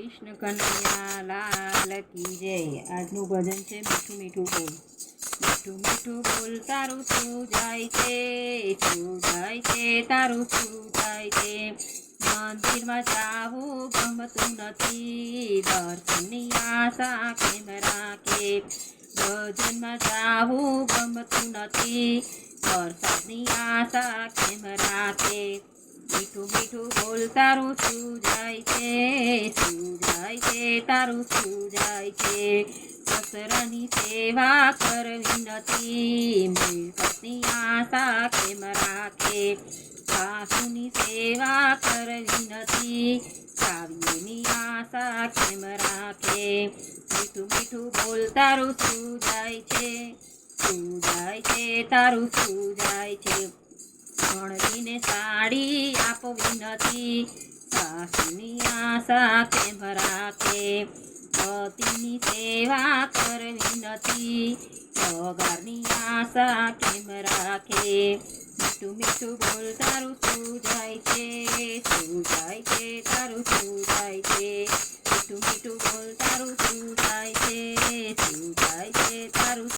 કૃષ્ણ કનૈયા લાલ કી જય. આજનું ભજન છે મીઠું મીઠું બોલ. મીઠું મીઠું બોલ, તારું શું જાય છે? શું જાય છે? તારું શું જાય છે? મંદિરમાં જાવું ગમતું નથી. દર્શનની આશા કેમ રાખે? ભજનમાં જાવું ગમતું નથી. વરસાદની આશા કેમ રાખે? મીઠું મીઠું બોલ, તારું શું જાય છે? શું જાય છે, તારું શું જાય છે? સસરાની સેવા કરવી નથી. પત્ની આશા કેમ રાખે. સાસુની સેવા કરવી નથી. સાવીની આશા કેમ રાખે. મીઠું મીઠું બોલ, તારું શું જાય છે? શું જાય છે, તારું શું જાય છે? ભણવીને સાડી આપવી નથી. દાસની આશા કે ભરાતે પતિની સેવા કરવી નથી પગારની આશા કેમ રાખે મીઠું મીઠું બોલ તારું શું જાય છે શું જાય છે તારું શું જાય છે મીઠું મીઠું બોલ તારું શું જાય